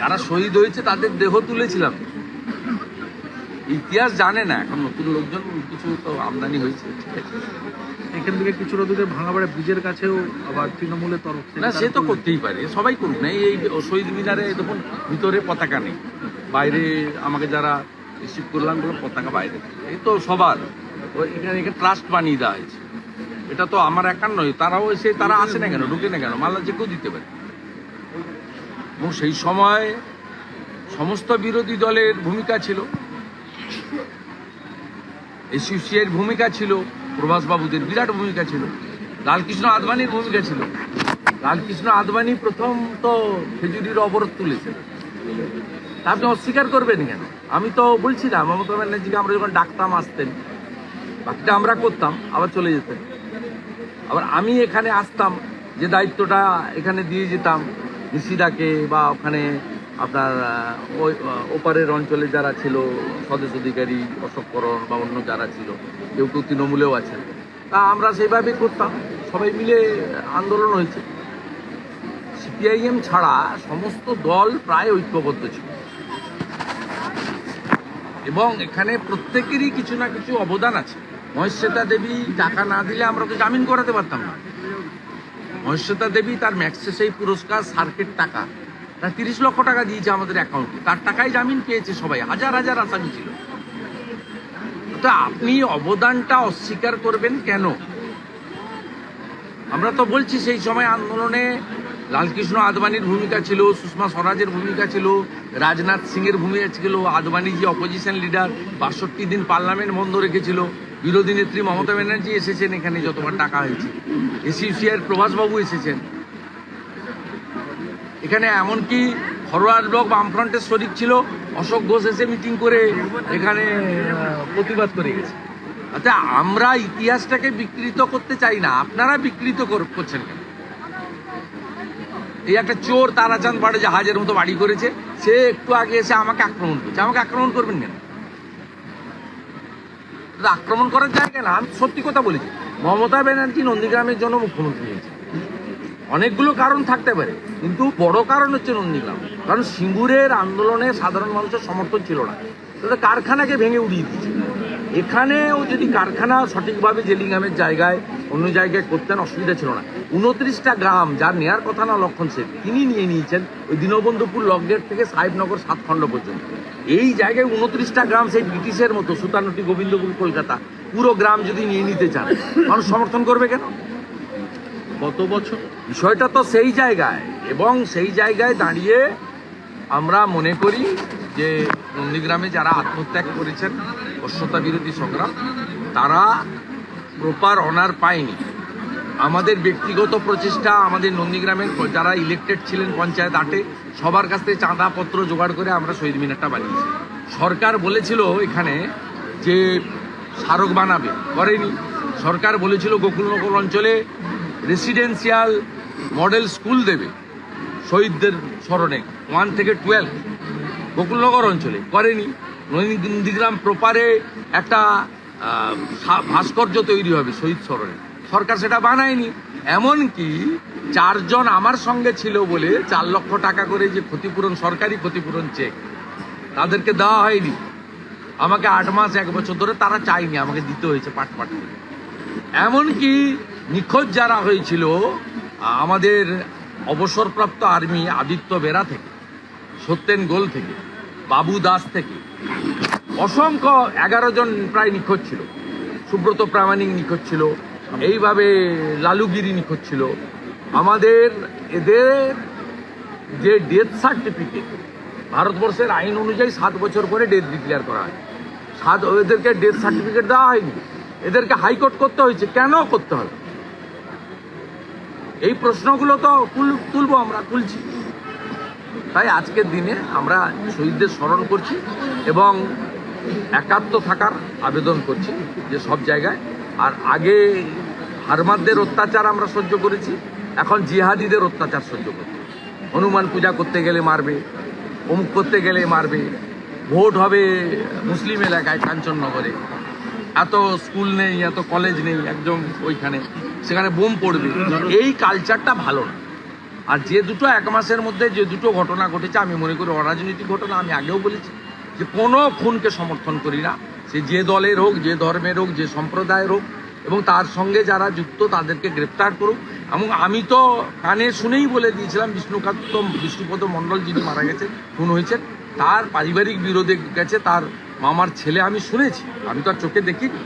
যারা শহীদ হয়েছে তাদের দেহ তুলেছিলাম। ইতিহাস জানে না এখন নতুন লোকজন কিছু তো আমদানি হয়েছে। ঠিক আছে এখান থেকে কিছুটা দূরে ভাঙাবাড়া ব্রিজের কাছেও আবার তৃণমূলের তরফ থেকে না সে তো করতেই পারে সবাই করুক না এই শহীদ মিনারে দেখুন ভিতরে পতাকা নেই। বাইরে আমাকে যারা রিসিভ করলাম বলে পতাকা বাইরে এই তো সবার এখানে এখানে ট্রাস্ট বানিয়ে দেওয়া হয়েছে। এটা তো আমার একার নয় তারাও এসে তারা আসে না কেন ঢুকে না কেন? মাল্লা যে কেউ দিতে পারে। এবং সেই সময় সমস্ত বিরোধী দলের ভূমিকা ছিল। এসিউসিআইয়ের ভূমিকা ছিল, প্রভাসবাবুদের বিরাট ভূমিকা ছিল, লালকৃষ্ণ আদবানির ভূমিকা ছিল। লালকৃষ্ণ আদবানি প্রথম তো খেজুরির অবরোধ তুলেছে তা আপনি অস্বীকার করবেন কেন? আমি তো বলছি না মমতা ব্যানার্জিকে আমরা যখন ডাকতাম, আসতেন, বাকিটা আমরা করতাম, আবার চলে যেতেন। আবার আমি এখানে আসতাম, যে দায়িত্বটা এখানে দিয়ে যেতাম নিশিদাকে বা ওখানে আপনার ওই ওপারের অঞ্চলে যারা ছিল, স্বদেশ অধিকারী অশোককরণ বা অন্য যারা ছিল, কেউ কেউ তৃণমূলেও আছেন। তা আমরা সেইভাবে করতাম। সবাই মিলে আন্দোলন হয়েছে। সিপিআইএম ছাড়া সমস্ত দল প্রায় ঐক্যবদ্ধ ছিল। এবং এখানে প্রত্যেকেরই কিছু না কিছু অবদান আছে। মহেশ্বেতা দেবী টাকা না দিলে আমরা তো জামিন করাতে পারতাম না। মহেশ্বেতা দেবী, তার ম্যাক্সে সেই পুরস্কার, সার্কিট টাকা। তার তিরিশ লক্ষ টাকা দিয়েছে আমাদের অ্যাকাউন্টে তার টাকায় জামিন পেয়েছে সবাই। হাজার হাজার আসামি ছিল। তো আপনি অবদানটা অস্বীকার করবেন কেন? আমরা তো বলছি সেই সময় আন্দোলনে লালকৃষ্ণ আদবানির ভূমিকা ছিল, সুষমা স্বরাজের ভূমিকা ছিল, রাজনাথ সিংয়ের ভূমিকা ছিল, আদবানি যে অপোজিশন লিডার বাষট্টি দিন পার্লামেন্ট বন্ধ রেখেছিল। বিরোধী নেত্রী মমতা ব্যানার্জি এসেছেন এখানে যতবার টাকা হয়েছে। এসিউসিআর প্রভাসবাবু এসেছেন। এখানে এমনকি ফরওয়ার্ড ব্লক বামফ্রন্টের শরিক ছিল, অশোক ঘোষ এসে মিটিং করে এখানে প্রতিবাদ করে গেছে। আচ্ছা আমরা ইতিহাসটাকে বিকৃত করতে চাই না, আপনারা বিকৃত করছেন এই একটা চোর তারাচাঁদ পাড়ে জাহাজের মতো বাড়ি করেছে, সে একটু আগে এসে আমাকে আক্রমণ করছে। আমাকে আক্রমণ করবেন কেন? এটা আক্রমণ করার জায়গা না, আমি সত্যি কথা বলেছি। মমতা ব্যানার্জি নন্দীগ্রামের জন্য মুখ্যমন্ত্রী হয়েছে। অনেকগুলো কারণ থাকতে পারে, কিন্তু বড় কারণ হচ্ছে নন্দীগ্রাম। কারণ সিঙ্গুরের আন্দোলনে সাধারণ মানুষের সমর্থন ছিল না। তাদের কারখানাকে ভেঙে উড়িয়ে দিচ্ছে এখানেও যদি কারখানা সঠিকভাবে জেলিংহামের জায়গায় অন্য জায়গায় করতেন, অসুবিধা ছিল না। উনত্রিশটা গ্রাম যার নেয়ার কথা না লক্ষণ সেন তিনি নিয়ে নিয়েছেন ওই দীনবন্ধুপুর লকগেট থেকে সাহেবনগর সাতখণ্ড পর্যন্ত। এই জায়গায় উনত্রিশটা গ্রাম সেই ব্রিটিশের মতো সুতানুটি গোবিন্দপুর কলকাতা পুরো গ্রাম যদি নিয়ে নিতে চান মানুষ সমর্থন করবে কেন? গত বছর? বিষয়টা তো সেই জায়গায় এবং সেই জায়গায় দাঁড়িয়ে আমরা মনে করি যে নন্দীগ্রামে যারা আত্মত্যাগ করেছেন অস্যতা বিরোধী সংগ্রাম তারা প্রপার অনার পায়নি। আমাদের ব্যক্তিগত প্রচেষ্টা, আমাদের নন্দীগ্রামের যারা ইলেকটেড ছিলেন পঞ্চায়েত আটে, সবার কাছ থেকে চাঁদাপত্র জোগাড় করে আমরা শহীদ মিনারটা বানিয়েছি। সরকার বলেছিল এখানে যে স্মারক বানাবে, করেনি। সরকার বলেছিল গোকুলনগর অঞ্চলে রেসিডেন্সিয়াল মডেল স্কুল দেবে শহীদদের স্মরণে ওয়ান থেকে টুয়েলভ গোকুলনগর অঞ্চলে, করেনি। নন্দীগ্রাম প্রপারে একটা ভাস্কর্য তৈরি হবে শহীদ স্মরণে। সরকার সেটা বানায়নি। এমনকি চারজন আমার সঙ্গে ছিল বলে চার লক্ষ টাকা করে যে ক্ষতিপূরণ, সরকারি ক্ষতিপূরণ চেক তাদেরকে দেওয়া হয়নি। আমাকে আট মাস, এক বছর ধরে তারা চায়নি আমাকে দিতে হয়েছে পাট পাট করে। এমনকি নিখোঁজ যারা হয়েছিল, আমাদের অবসরপ্রাপ্ত আর্মি আদিত্য বেরা থেকে, সত্যেন গোল থেকে, বাবু দাস থেকে, অসংখ্য এগারো জন প্রায় নিখোঁজ ছিল। সুব্রত প্রামাণিক নিখোঁজ ছিল। এইভাবে লালুগিরি নিখোঁজ ছিল আমাদের এদের যে ডেথ সার্টিফিকেট ভারতবর্ষের আইন অনুযায়ী সাত বছর পরে ডেথ ডিক্লেয়ার করা হয়। সাত এদেরকে ডেথ সার্টিফিকেট দেওয়া হয়নি। এদেরকে হাইকোর্ট করতে হয়েছে। কেন করতে হবে? এই প্রশ্নগুলো তো তুল- তুলবো আমরা, তুলছি। তাই আজকের দিনে আমরা শহীদদের স্মরণ করছি এবং একাত্ম থাকার আবেদন করছি যে সব জায়গায়। আর আগে হারমাদদের অত্যাচার আমরা সহ্য করেছি। এখন জিহাদিদের অত্যাচার সহ্য করছি হনুমান পূজা করতে গেলে মারবে, অমুক করতে গেলে মারবে, ভোট হবে মুসলিম এলাকায় কাঞ্চননগরে। এত স্কুল নেই, এত কলেজ নেই, একদম ওইখানে। সেখানে বোম পড়বে। এই কালচারটা ভালো না। আর যে দুটো এক মাসের মধ্যে যে দুটো ঘটনা ঘটেছে, আমি মনে করি অরাজনৈতিক ঘটনা, আমি আগেও বলেছি যে কোনো খুনকে সমর্থন করি না। সে যে দলের হোক, যে ধর্মের হোক, যে সম্প্রদায়ের হোক এবং তার সঙ্গে যারা যুক্ত তাদেরকে গ্রেপ্তার করুক। এবং আমি তো কানে শুনেই বলে দিয়েছিলাম বিষ্ণুকান্ত বিষ্ণুপদ মণ্ডল যিনি মারা গেছেন, খুন হয়েছেন, তার পারিবারিক বিরোধে গেছে, তার মামার ছেলে আমি শুনেছি। আমি তো আর চোখে দেখিনি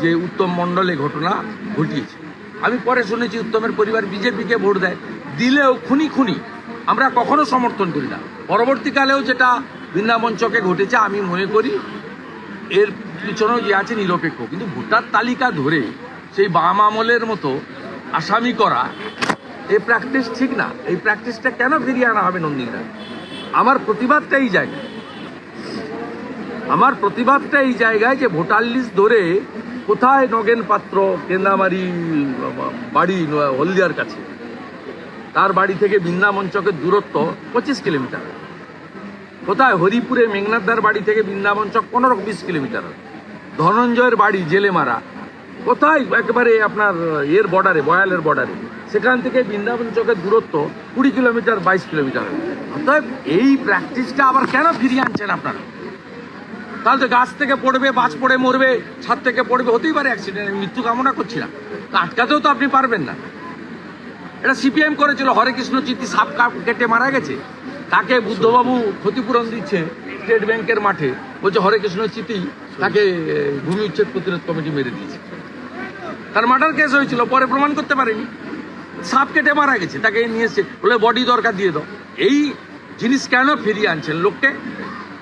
যে উত্তম মণ্ডল এই ঘটনা ঘটিয়েছে। আমি পরে শুনেছি উত্তমের পরিবার বিজেপিকে ভোট দেয়। দিলেও খুনি খুনি। আমরা কখনো সমর্থন করি না। পরবর্তীকালেও যেটা বৃন্দাবন চকে ঘটেছে, আমি মনে করি এর পিছনেও যে আছে নিরপেক্ষ। কিন্তু ভোটার তালিকা ধরে সেই বাম আমলের মতো আসামি করা এই প্র্যাকটিস ঠিক না। এই প্র্যাকটিসটা কেন ফিরিয়ে আনা হবে নন্দীগ্রাম? আমার প্রতিবাদটা এই জায়গায়। আমার প্রতিবাদটা এই জায়গায় যে ভোটার লিস্ট ধরে কোথায় নগেন পাত্র, কেন্দামারি বাড়ি, হলদিয়ার কাছে? তার বাড়ি থেকে বৃন্দাবন চকের দূরত্ব পঁচিশ কিলোমিটার। কোথায় হরিপুরে মেঘনাথদার বাড়ি থেকে বৃন্দাবন চক পনেরো, বিশ কিলোমিটার ধনঞ্জয়ের বাড়ি জেলে মারা কোথায়? একেবারে আপনার এর বর্ডারে, বয়ালের বর্ডারে। সেখান থেকে বৃন্দাবন চকের দূরত্ব কুড়ি কিলোমিটার, বাইশ কিলোমিটার অর্থাৎ এই প্র্যাকটিসটা আবার কেন ফিরিয়ে আনছেন আপনারা? তাহলে তো গাছ থেকে পড়বে বাজ পড়ে মরবে, ছাদ থেকে পড়বে, হতেই পারে অ্যাক্সিডেন্ট আমি মৃত্যু কামনা করছি না তো আটকাতেও তো আপনি পারবেন না। এটা সিপিএম করেছিল হরে কৃষ্ণ চিত্তি সাপ কেটে মারা গেছে। তাকে বুদ্ধবাবু ক্ষতিপূরণ দিচ্ছে। স্টেট ব্যাংকের মাঠে বলছে, হরে কৃষ্ণ, চিতি। তাকে ভূমি উচ্ছেদ প্রতিরোধ কমিটি মেরে দিয়েছে। তার মার্ডার কেস হয়েছিল, পরে প্রমাণ করতে পারেনি। সাপ কেটে মারা গেছে, তাকে নিয়ে এসছে বলে বডি দরকার দিয়ে দাও। এই জিনিস কেন ফিরিয়ে আনছেন লোককে?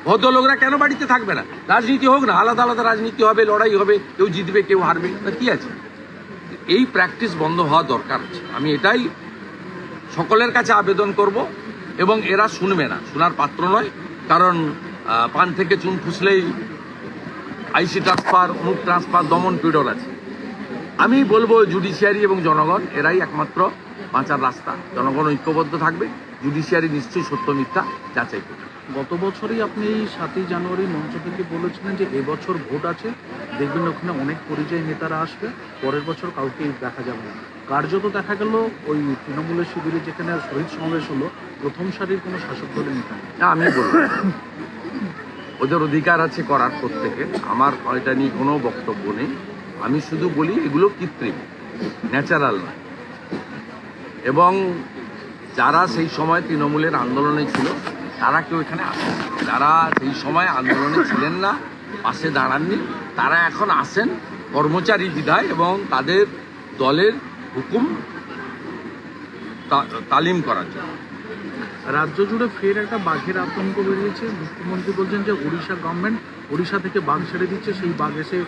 ভদ্রলোকরা কেন বাড়িতে থাকবে না? রাজনীতি হোক না, আলাদা আলাদা রাজনীতি হবে, লড়াই হবে, কেউ জিতবে, কেউ হারবে, তা কি আছে? এই প্র্যাকটিস বন্ধ হওয়া দরকার আছে। আমি এটাই সকলের কাছে আবেদন করব এবং এরা শুনবে না, শোনার পাত্র নয়, কারণ পান থেকে চুন ফুসলেই আইসি ট্রান্সফার মুখ ট্রান্সফার দমন পিডল আছে। আমি বলব জুডিশিয়ারি এবং জনগণ এরাই একমাত্র বাঁচার রাস্তা। জনগণ ঐক্যবদ্ধ থাকবে জুডিশিয়ারি নিশ্চয়ই সত্য মিথ্যা যাচাই করবে। গত বছরই আপনি সাতই জানুয়ারি মঞ্চ থেকে বলেছিলেন যে এবছর ভোট আছে। দেখবেন ওখানে অনেক পরিযায়ী নেতারা আসবে পরের বছর কাউকে দেখা যাবে না। কার্যত দেখা গেল ওই তৃণমূলের শিবিরে যেখানে শহীদ সমাবেশ হলো প্রথম সারির কোনো শাসক দলের নেতা। আমি বলব ওদের অধিকার আছে করার প্রত্যেকে আমার এটা নিয়ে কোনো বক্তব্য নেই। আমি শুধু বলি, এগুলো কৃত্রিম, ন্যাচারাল নয়। এবং যারা সেই সময় তৃণমূলের আন্দোলনে ছিল, তারা কেউ এখানে আসেন। যারা সেই সময় আন্দোলনে ছিলেন না, পাশে দাঁড়াননি, তারা এখন আসেন কর্মচারী বিধায় এবং তাদের দলের হুকুম তালিম করার জন্য। রাজ্য জুড়ে ফের একটা বাঘের আতঙ্ক বেরিয়েছে। মুখ্যমন্ত্রী বলছেন যে উড়িষ্যা গভর্নমেন্ট উড়িষ্যা থেকে বাঘ ছেড়ে দিচ্ছে, সেই বাঘ এসে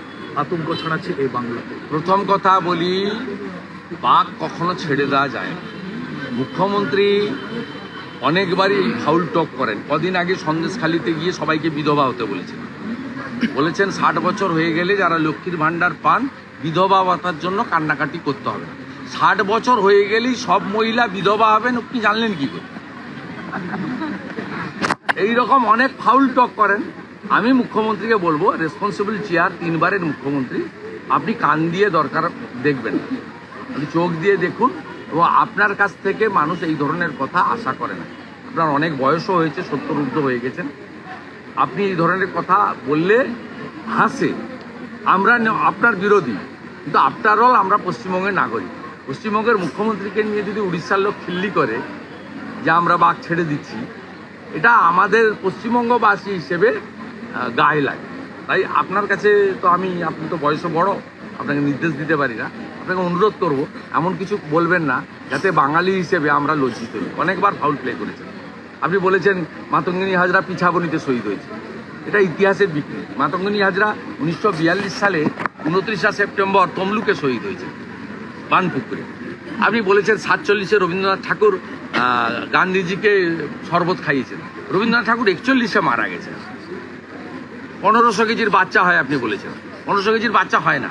আতঙ্ক ছড়াচ্ছে এই বাংলাতে। প্রথম কথা বলি, বাঘ কখনো ছেড়ে দেওয়া যায় মুখ্যমন্ত্রী অনেকবারই ফাউল টক করেন। কদিন আগে সন্দেশখালিতে গিয়ে সবাইকে বিধবা হতে বলেছেন। বলেছেন ষাট বছর হয়ে গেলে যারা লক্ষ্মীর ভাণ্ডার পান, বিধবা ভাতার জন্য কান্নাকাটি করতে হবে ষাট বছর হয়ে গেলেই সব মহিলা বিধবা হবেন, আপনি জানলেন কি করে? এই রকম অনেক ফাউল টক করেন। আমি মুখ্যমন্ত্রীকে বলব রেসপন্সিবল চেয়ার তিনবারের মুখ্যমন্ত্রী, আপনি কান দিয়ে দরকার দেখবেন। আপনি চোখ দিয়ে দেখুন এবং আপনার কাছ থেকে মানুষ এই ধরনের কথা আশা করে না। আপনার অনেক বয়সও হয়েছে, সত্তর ঊর্ধ্ব হয়ে গেছেন। আপনি এই ধরনের কথা বললে হাসে। আমরা আপনার বিরোধী, কিন্তু আফটার অল আমরা পশ্চিমবঙ্গের নাগরিক। পশ্চিমবঙ্গের মুখ্যমন্ত্রীকে নিয়ে যদি উড়িষ্যার লোক খিল্লি করে যে আমরা বাঘ ছেড়ে দিচ্ছি, এটা আমাদের পশ্চিমবঙ্গবাসী হিসেবে গায়ে লাগে। তাই আপনার কাছে তো আমি, আপনি তো বয়সে বড়, আপনাকে নির্দেশ দিতে পারি না। আপনাকে অনুরোধ করব, এমন কিছু বলবেন না, যাতে বাঙালি হিসেবে আমরা লজ্জিত হই। অনেকবার ফাউল প্লে করেছেন। আপনি বলেছেন, মাতঙ্গিনী হাজরা পিছাবনিতে শহীদ হয়েছে। এটা ইতিহাসের বিক্রি মাতঙ্গিনী হাজরা উনিশশো বিয়াল্লিশ সালে উনত্রিশা সেপ্টেম্বর তমলুকে শহীদ হয়েছে, বানপুকুরে। আপনি বলেছেন, সাতচল্লিশে রবীন্দ্রনাথ ঠাকুর গান্ধীজিকে শরবত খাইয়েছেন। রবীন্দ্রনাথ ঠাকুর একচল্লিশে মারা গেছেন। পনেরোশো কেজির বাচ্চা হয় আপনি বলেছেন। পনেরোশো কেজির বাচ্চা হয় না।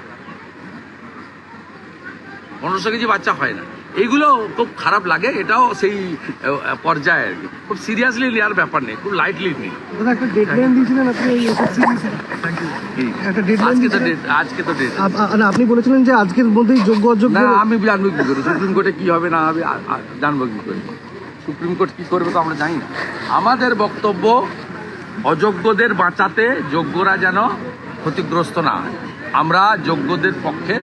পনেরোশো কেজি বাচ্চা হয় না। এইগুলো খুব খারাপ লাগে এটাও সেই পর্যায়ে আর কি। খুব সিরিয়াসলি নেওয়ার ব্যাপার নেই খুব লাইটলি নেই। আজকে তো ডেট আপ- আপনি বলেছিলেন যে আজকের মধ্যেই যোগ্য অযোগ্য না আমি জানব কি করে সুপ্রিম কোর্টে কি হবে না হবে জানব কি করে। সুপ্রিম কোর্ট কি করবে তো আমরা জানি না। আমাদের বক্তব্য অযোগ্যদের বাঁচাতে যোগ্যরা যেন ক্ষতিগ্রস্ত না হয়। আমরা যোগ্যদের পক্ষে